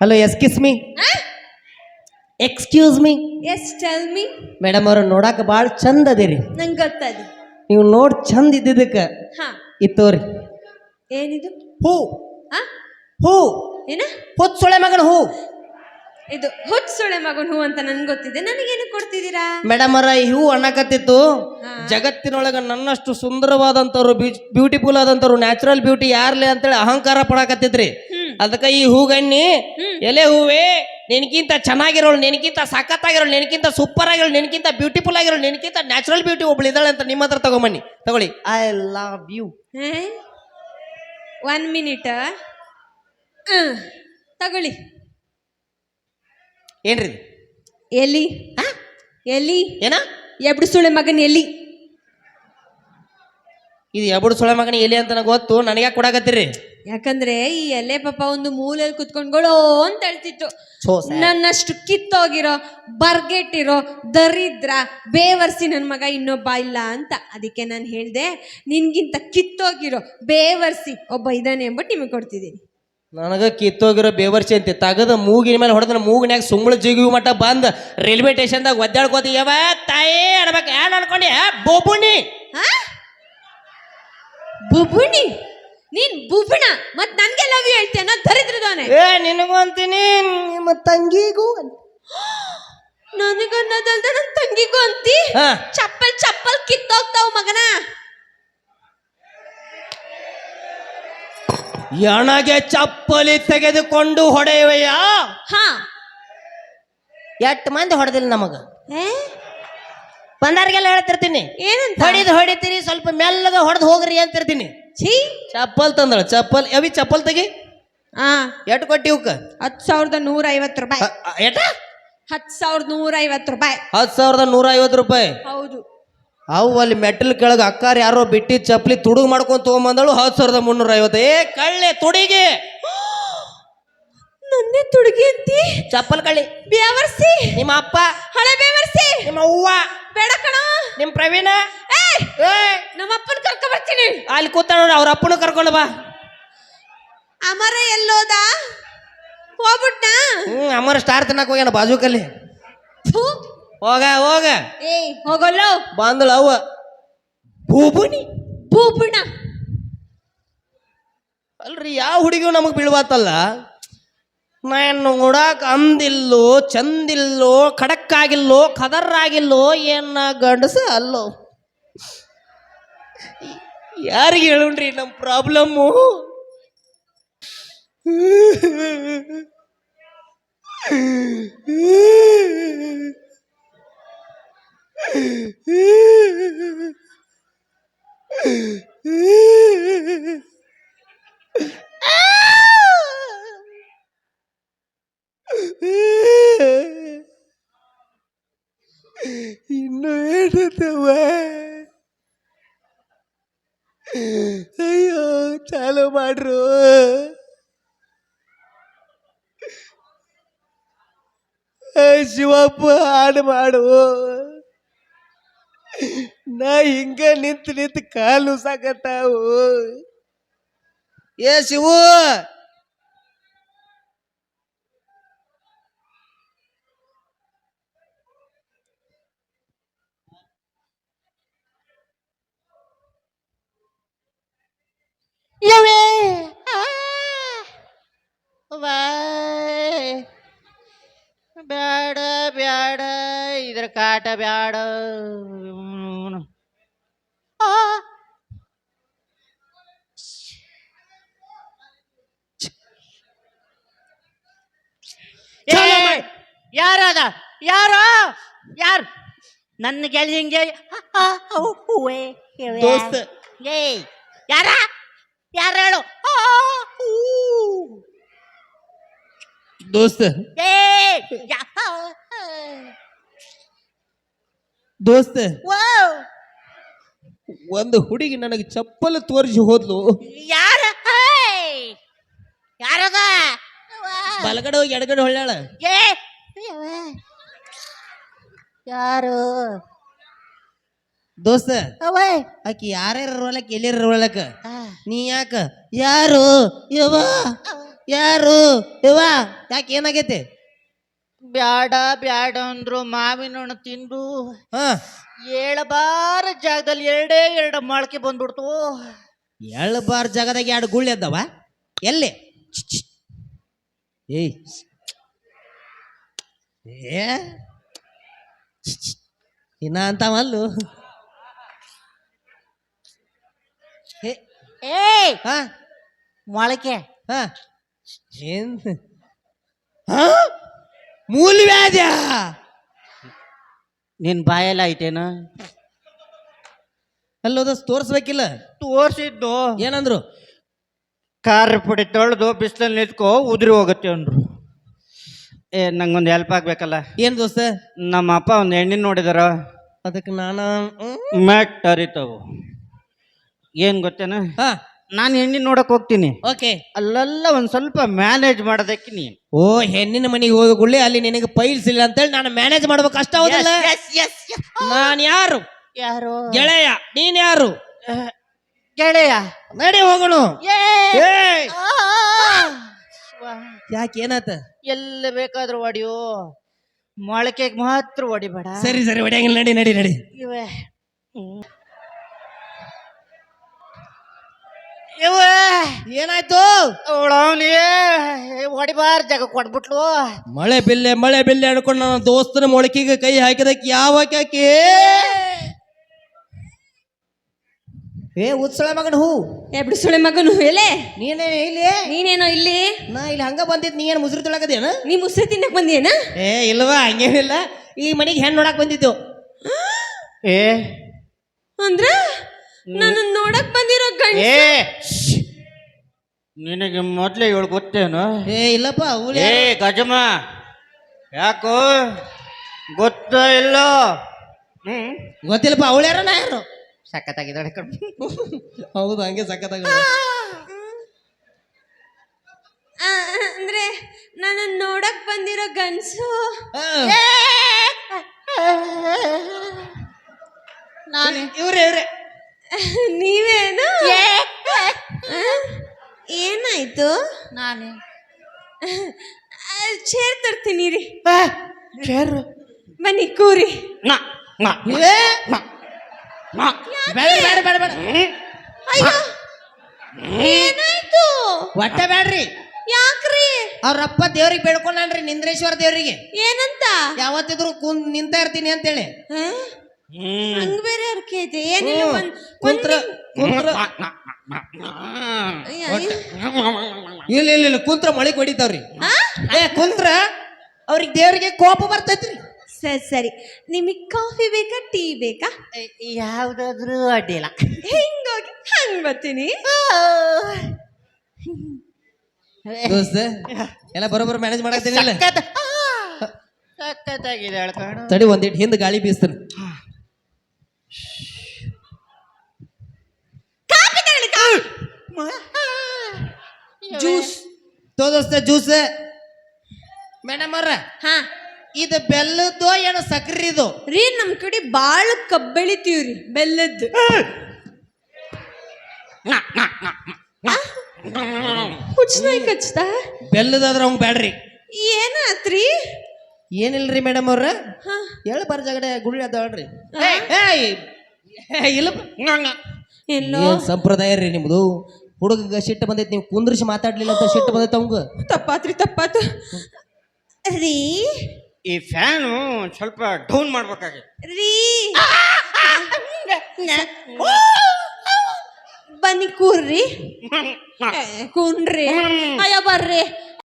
Hello yes kiss me excuse me yes tell me madam ಅವರು ನೋಡಾಕ ಭಾಳ ಚಂದ ಅದಿರಿ. ನಂಗೆ ಗೊತ್ತದ. ನೀವು ನೋಡ್ ಚಂದ ಇದ್ದಿದ್ದಕ್ಕೆ. ಹಾ. ಇತ್ತೋರಿ ಏನಿದು? ಹೂ. ಹಾ? ಹೂ. ಏನ? ಹೊತ್ತು ಸೊಳೆ ಮಗನ ಹೂ. ಇದು ಹುಟ್ ಸೊಳೆ ಮಗನ್ ಹೂ ಅಂತ ನನ್ಗೆ ಗೊತ್ತಿದೆ. ನನಗೇನು ಕೊಡ್ತಿದ್ದೀರಾ? ಮೇಡಮ್ ಅವರ ಈ ಹೂ ಅನ್ನಕತ್ತಿತ್ತು ಹಾ. ಜಗತ್ತಿನೊಳಗ ನನ್ನಷ್ಟು ಸುಂದರವಾದಂಥವ್ರು ಬ್ಯೂಟಿಫುಲ್ ಆದಂಥವ್ರು ನ್ಯಾಚುರಲ್ ಬ್ಯೂಟಿ ಯಾರ್ಲಿ ಅಂತೇಳಿ ಅಹಂಕಾರ ಪಡಾಕತ್ತಿದ್ರಿ. ಅದಕ್ಕೆ ಈ ಹೂಗಣ್ಣಿ ಎಲೆ ಹೂವೇ ನಿನಗಿಂತ ಚೆನ್ನಾಗಿರೋಳು ನಿನಗಿಂತ ಸಖತ್ತಾಗಿರೋಳು ನಿನಗಿಂತ ಸೂಪರ್ ಆಗಿರೋಳು ನಿನಗಿಂತ ಬ್ಯೂಟಿಫುಲ್ ಆಗಿರೋಳು ನಿನಗಿಂತ ನ್ಯಾಚುರಲ್ ಬ್ಯೂಟಿ ಒಬ್ಳು ಇದ್ದಾಳೆ ಅಂತ ನಿಮ್ಮ ಹತ್ರ ತಗೊಂಬನ್ನಿ. ತಗೊಳ್ಳಿ. I love you one minute ತಗೊಳ್ಳಿ. ಏನ್ರಿ ಎಲ್ಲಿ? ಹಾಂ? ಎಲ್ಲಿ? ಏನ? ಎಬ್ಡು ಸುಳೆ ಮಗನ್ ಎಲ್ಲಿ? ಇದು ಎಬಡು ಸುಳೆ ಮಗನ ಎಲ್ಲಿ ಅಂತ ನನಗೆ ಗೊತ್ತು. ನನಗೆ ಕೊಡಾಕತ್ತೀರಿ? ಯಾಕಂದ್ರೆ ಈ ಎಲೆ ಪಾಪ ಒಂದು ಮೂಲೆಯಲ್ಲಿ ಕುತ್ಕೊಂಡ್ಗಳೋ ಅಂತ ಹೇಳ್ತಿತ್ತು ಸೋ ನನ್ನಷ್ಟು ಕಿತ್ತೋಗಿರೋ ಬರ್ಗೆಟ್ಟಿರೋ ದರಿದ್ರ ಬೇವರ್ಸಿ ನನ್ನ ಮಗ ಇನ್ನೊಬ್ಬ ಇಲ್ಲ ಅಂತ ಅದಕ್ಕೆ ನಾನು ಹೇಳ್ದೆ ನಿನ್ಗಿಂತ ಕಿತ್ತೋಗಿರೋ ಬೇವರ್ಸಿ ಒಬ್ಬ ಇದ್ದಾನೆ ಎಂಬಟ್ಟು ನಿಮಗೆ ಕೊಡ್ತಿದ್ದೀನಿ. ನನಗ ಕಿತ್ತೋಗಿರೋ ಬೇವರ್ಸಿ ಅಂತೆ ತಗದ ಮೂಗಿನ ಮೇಲೆ ಹೊಡೆದ್ರೆ ಮೂಗಿನ್ಯಾಗ ಸುಂಬಳ ಜಿಗಿ ಮಟ್ಟ ಬಂದ ರೈಲ್ವೆ ಸ್ಟೇಷನ್ದಾಗ ಒದ್ದಾಡ್ಕೋತಿ ಯಾವ ತಾಯಿ ಅನ್ಬೇಕು ಏನ್ ಅನ್ಕೊಂಡಿ ಬೊಬುಣಿ? ಬುಬುಣಿ ನೀನ್ ಬುಬುಣ ಮತ್ ನನ್ಗೆ ಲವ್ ಯು ಹೇಳ್ತೇನ ದರಿದ್ರದವನೆ. ಏ ನಿನಗೂ ಅಂತೀನಿ ನಿಮ್ಮ ತಂಗಿಗೂ ನನಗನ್ನದಲ್ದ ನನ್ ತಂಗಿಗೂ ಅಂತಿ? ಹಾ. ಚಪ್ಪಲ್ ಚಪ್ಪಲ್ ಕಿತ್ತೋಗ್ತಾವ್ ಮಗನ. ಎಣಗೆ ಚಪ್ಪಲಿ ತೆಗೆದುಕೊಂಡು ಹೊಡೆಯುವೆಯ? ಹಾ. ಎಟ್ ಮಂದಿ ಹೊಡೆದಿಲ್ಲ ನಮಗ? ಬಂದಾರಿಗೆಲ್ಲ ಹೇಳ್ತಿರ್ತೀನಿ. ಏನಂತ? ಹೊಡಿದ್ ಹೊಡಿತೀರಿ ಸ್ವಲ್ಪ ಮೆಲ್ಲಗ ಹೊಡೆದು ಹೋಗ್ರಿ ಅಂತಿರ್ತೀನಿ. ಛೀ. ಚಪ್ಪಲ್ ತಂದಳ ಚಪ್ಪಲ್ ಅವಿ ಚಪ್ಪಲ್ ತೆಗಿ. ಆ. ಎಟ್ ಕೊಟ್ಟಿ ಇವಕ್ಕ ಹತ್ತು ಸಾವಿರದ ನೂರ ಐವತ್ತು ರೂಪಾಯಿ ಎಟ? ಹತ್ತು ಸಾವಿರದ ನೂರ ಐವತ್ತು ರೂಪಾಯಿ. ಹತ್ತು ಸಾವಿರದ ನೂರ ಐವತ್ತು ರೂಪಾಯಿ. ಹೌದು. ಅವು ಅಲ್ಲಿ ಮೆಟಲ್ ಕೆಳಗೆ ಅಕ್ಕಾರ ಯಾರೋ ಬಿಟ್ಟಿದ್ದ ಚಪ್ಪಲಿ ತುಡುಗ್ ಮಾಡ್ಕೊಂಡು ತೊಗೊಂಬಂದಳು ಹತ್ತು ಸಾವಿರದ ಮುನ್ನೂರ ಐವತ್ತು ಏ ಕಳ್ಳೆ ತುಡಿಗೆ! ನನ್ನೇ ತುಡುಗಿ ಅಂತಿ? ಚಪ್ಪಲ್ ಕಳ್ಳಿ. ಬೇವರ್ಸಿ? ನಿಮ್ಮ ಅಪ್ಪ? ಹಳೆ ಬೇವರ್ಸಿ? ನಿಮ್ಮ ಅವ್ವ? ಬೇಡ ಕಣ. ನಿಮ್ಮ ಪ್ರವೀಣ? ಏ! ನಮ್ಮ ಅಪ್ಪನ ಕರ್ಕೊ ಬರ್ತೀನಿ. ಅಲ್ಲಿ ಕೂತ ನೋಡಿ ಅವ್ರ ಅಪ್ಪನ ಕರ್ಕೊಂಡು ಬಾ. ಅಮರ ಎಲ್ಲೋದ? ಹೋಗ್ಬಿಟ್ನಾ? ಹ್ಮ್ ಅಮರ ಸ್ಟಾರ್ ತಿನ್ನಕ್ ಹೋಗ್ಯಾನ ಬಾಜುಕಲ್ಲಿ. ಥು. ಹೋಗ ಹೋಗ. ಏ ಹೋಗಲ್ಲ? ಬಂದಳು ಅವ್ವ ಬೂಬುನಿ ಬೂಬುಣ ಅಲ್ರಿ ಯಾವ ಹುಡುಗಿಯು ನಮಗೆ ಬೀಳ್ಬಾತಲ್ಲ. ನಾನು ನೋಡಾಕ ಅಂದಿಲ್ಲೋ ಚಂದಿಲ್ಲೋ ಖಡಕ್ಕಾಗಿಲ್ಲೋ ಖದರ್ರಾಗಿಲ್ಲೋ ಏನ ಗಂಡಸ ಅಲ್ಲೋ. ಯಾರಿಗೆ ಹೇಳುಣ್ರಿ ನಮ್ಮ ಪ್ರಾಬ್ಲಮ್ಮು? ಇನ್ನು ಏನತ್ತವ ಅಯ್ಯೋ ಚಾಲು ಮಾಡ್ರು ಏ ಶಿವಪ್ಪ ಹಾಡು ಮಾಡು ನಾ ಹಿಂಗ ನಿಂತು ನಿಂತು ಕಾಲು ಸಾಕತ್ತಾವು. ಏ ಶಿವು! ಬಾಯ್ ಬ್ಯಾಡ ಬ್ಯಾಡ. ಇದ್ರ ಕಾಟ ಬ್ಯಾಡ. ಯಾರದ? ಯಾರು? ಯಾರು? ನನ್ನ ಗೆಳಿ ಹಿಂಗೆ. ಯಾರ? ಯಾರು ಹೇಳು. ದೋಸ್ತ. ಏ ದೋಸ್ತ ವಾವ್. ಒಂದು ಹುಡುಗಿ ನನಗೆ ಚಪ್ಪಲು ತೋರಿಸಿ ಹೋದ್ಲು. ಯಾರ? ಹೇಯ್. ಯಾರದ ಬಲಗಡೆ ಹೋಗಿ ಎಡಗಡೆ ಹೊಳ್ಯಾಳ. ಏ! ಯಾರು? ದೋಸ್ತ ಅವೇ ಆಕಿ ಯಾರ್ಯಾರ ರೋಲಕ್ ಎಲ್ಲಿರ ರೋಲಕ್ ನೀ ಯಾಕ? ಯಾರು? ಯವ್ವ. ಯಾರು? ಇವ ಯಾಕೆ ಏನಾಗೈತಿ? ಬ್ಯಾಡ ಬ್ಯಾಡ ಅಂದ್ರು ಮಾವಿನ ಹಣ್ಣು ತಿಂದು ಹಾ. ಏಳಬಾರ ಜಾಗದಲ್ಲಿ ಎರಡೇ ಎರಡು ಮೊಳಕೆ ಬಂದ್ಬಿಡ್ತು. ಎಳ್ಬಾರ್ ಜಾಗದಾಗ ಎರಡು ಗುಳ್ಳಿ ಅದಾವ? ಎಲ್ಲಿ? ಛ್, ಛ್. ಏಯ್. ಏ. ಛ್, ಛ್. ಇನ್ನ ಅಂತಾವಲ್ಲು ಏ. ಏಯ್. ಹಾ. ಮೊಳಕೆ. ಹಾ. ಏನ್? ಹಾ ಮೂಲವ್ಯಾಧ್ಯ ನಿನ್ ಬಾಯಲ್ಲ ಐತೇನ? ಅಲ್ಲೋದ ತೋರಿಸ್ಬೇಕಿಲ್ಲ? ತೋರ್ಸಿದ್ದು. ಏನಂದ್ರು? ಕಾರ್ ಪುಡಿ ತೊಳೆದು ಬಿಸಿಲಲ್ಲಿ ನಿಂತ್ಕೋ ಉದುರಿ ಹೋಗುತ್ತೆ ಅಂದ್ರು. ಏ ನಂಗೊಂದು ಹೆಲ್ಪ್ ಆಗ್ಬೇಕಲ್ಲ? ಏನ್ ದೋಸ್ತ? ನಮ್ಮ ಅಪ್ಪ ಒಂದು ಹೆಣ್ಣಿನ ನೋಡಿದಾರ. ಅದಕ್ಕೆ ನಾನು ಮ್ಯಾಟ್ ಅರಿತಾವು ಏನ್ ಗೊತ್ತೇನ? ಹಾ. ನಾನು ಹೆಣ್ಣಿನ ನೋಡಕ್ ಹೋಗ್ತೀನಿ. ಓಕೆ ಅಲ್ಲೆಲ್ಲ ಒಂದ್ ಸ್ವಲ್ಪ ಮ್ಯಾನೇಜ್ ಮಾಡೋದಕ್ಕೆ ನೀನು. ಓ ಹೆಣ್ಣಿನ ಮನೆಗೆ ಹೋದ ಗುಳ್ಳಿ ಅಲ್ಲಿ ನಿನಗೆ ಪೈಲ್ಸ್ ಇಲ್ಲ ಅಂತೇಳಿ ನಾನು ಮ್ಯಾನೇಜ್ ಮಾಡ್ಬೇಕು ಕಷ್ಟ ಹೌದಲ್ಲ? ನಾನ್ ಯಾರು? ಯಾರು? ಗೆಳೆಯ ನೀನ್ ಯಾರು? ಗೆಳೆಯ. ನಡಿ ಹೋಗೋಣ! ಯಾಕೆ ಏನಾತ? ಎಲ್ಲಿ ಬೇಕಾದ್ರೂ ಹೊಡಿಯೋ. ಮೊಳಕೆಗೆ ಮಾತ್ರ ಹೊಡಿಬೇಡ. ಸರಿ ಸರಿ ಹೊಡಿಯಂಗಿಲ್ಲ. ನಡಿ ನಡಿ ನಡಿ. ಇವೆ ಹ್ಮ್. ಇವೆ ಏನಾಯ್ತು? ಅವಳವನಿಗೆ ಹೊಡಿಬಾರ ಜಾಗ ಕೊಟ್ಬಿಟ್ಲು ಮಳೆ ಬಿಲ್ಲೆ ಮಳೆ ಬಿಲ್ಲೆ ಅನ್ಕೊಂಡು ನನ್ನ ದೋಸ್ತನ ಮೊಳಕಿಗೆ ಕೈ ಹಾಕಿದಕ್ಕೆ ಯಾವ ಹಾಕಿ ಏ ಉತ್ಸಳ ಮಗನ ಹೂ. ಏ ಬಿಡಿಸುಳೆ ಮಗನು ಎಲೆ? ನೀನೇ ಇಲ್ಲಿ? ನೀನೇನೋ ಇಲ್ಲಿ? ನಾ ಇಲ್ಲಿ ಹಂಗ ಬಂದಿದ್ ನೀ ಏನು ಮುಸುರು ತೊಳಗದೇನ ನೀ ಮುಸ್ರಿ ತಿನ್ನಕ್ ಬಂದಿಯೇನ? ಏ ಇಲ್ವಾ ಹಂಗೇನಿಲ್ಲ. ಈ ಮನೆಗೆ ಹೆಣ್ಣು ನೋಡಕ್ ಬಂದಿದ್ದು. ಏ. ಅಂದ್ರ? ನನ್ನ ನೋಡಕ್ ಬಂದಿರೋ ಗಂಡ ಏ! ಶ್ಶ್. ನಿನಗೆ ಮೊದ್ಲೇ ಇವಳು ಗೊತ್ತೇನು? ಏ ಇಲ್ಲಪ್ಪ ಹುಲಿ ಏ ಗಜಮ ಯಾಕೋ? ಗೊತ್ತ ಇಲ್ಲ? ಹ್ಮ್? ಗೊತ್ತಿಲ್ಲಪ್ಪ ಅವಳು ಯಾರ ನಾ ಯಾರು? ಸಖತ್ತಾಗಿದ್ದಾಳೆ ಕಣ್. ಹೌದು ಹಂಗೆ ಸಖತ್ತಾಗ ಆ, ಅಂದ್ರೆ ನನ್ನ ನೋಡಕ್ ಬಂದಿರೋ ಗನ್ಸು ನಾನು ಇವ್ರೆ ಇವ್ರೆ. ನೀವೇನು? ಏನಾಯ್ತು? ನಾನೇ. ಚೇರ್ ತರ್ತೀನಿ ರೀ ಚೇರು ಬನ್ನಿ ಕೂರಿ. ಬೇಡ ಬೇಡ ಅಯ್ಯೋ. ಏನಾಯ್ತು? ಒಟ್ಟ ಬೇಡ್ರಿ. ಯಾಕ್ರಿ? ಅವ್ರಪ್ಪ ದೇವ್ರಿಗೆ ಬೇಡ್ಕೊಂಡ್ರಿ ನಿಂದ್ರೇಶ್ವರ ದೇವ್ರಿಗೆ. ಏನಂತ? ಯಾವತ್ತಿದ್ರು ನಿಂತ ಇರ್ತೀನಿ ಅಂತೇಳಿ. ಹಂಗ್ ಬೇರೆ ಐತೆ ಏನಿಲ್ಲ ಹ್ಮ್. ಒಂದ್ ಕುಂತ್ರ. ಇಲ್ಲ ಇಲ್ಲ ಇಲ್ಲ. ಕುಂತ್ರ ಮಳೆ ಹೊಡಿತಾವ್ರಿ ಆ? ಏ ಕುಂತ್ರ ಅವ್ರಿಗೆ ದೇವ್ರಿಗೆ ಕೋಪ ಬರ್ತೈತ್ರಿ. ಸರಿ ಸರಿ. ನಿಮಗೆ ಕಾಫಿ ಬೇಕಾ ಟೀ ಬೇಕಾ? ಯಾವ್ದಾದ್ರೂ ಅಡ್ಡಿಲ್ಲ. ಹಿಂಗೋಗಿ ಹಂಗ್ ಬರ್ತೀನಿ. ದೋಸ್ತ ಎಲ್ಲ ಬರೋಬ್ಬರ ಮ್ಯಾನೇಜ್ ಹೇಳ್ಕೊಂಡು ತಡಿ ಒಂದಿಟ್ಟು ಹಿಂದ್ ಗಾಳಿ ಬೀಸ್ತಾನೆ ಜ್ಯೂಸ್ ತೋ ದೋಸ್ತ ಜ್ಯೂಸ್? ಮೇಡಮ್ ಅವ್ರ ಹಾ. ಇದು ಬೆಲ್ಲದ್ದು ಏನು ಸಕ್ರಿ ಇದು? ರೀ ನಮ್ ಕಡೆ ಬಾಳ ಕಬ್ಬೆಳಿತೀವ್ರಿ ಬೆಲ್ಲದ್ದು. ಹುಚ್ಚನಾಯ್ ಕಚ್ತಾ? ಬೆಲ್ಲದಾದ್ರ ಅವಂಗ ಬ್ಯಾಡ್ರಿ. ಏನಾತ್ರಿ? ಏನಿಲ್ರಿ ಮೇಡಮ್ ಅವ್ರ? ಹಾ. ಹೇಳ ಬರ ಜಗಡೆ ಗುಳಿ ಅದಾಳ್ರಿ ಇಲ್ಲ ಎಲ್ಲೋ? ಸಂಪ್ರದಾಯ ರೀ ನಿಮ್ದು? ಹುಡುಗ ಸಿಟ್ಟು ಬಂದೈತಿ ನೀವು ಕುಂದ್ರಿಸಿ ಮಾತಾಡ್ಲಿಲ್ಲ ಅಂತ ಸಿಟ್ಟು ಬಂದೈತಿ ಅವಂಗ ತಪ್ಪಾತ್ರಿ ತಪ್ಪಾತು ರೀ ಈ ಫ್ಯಾನು ಸ್ವಲ್ಪ ಡೌನ್ ಮಾಡ್ಬೇಕಾಗಿ ರೀ ಬನ್ನಿ ಕೂರ್ರಿ ಕೂನ್ರಿ ಅಯ್ಯ ಬರ್ರಿ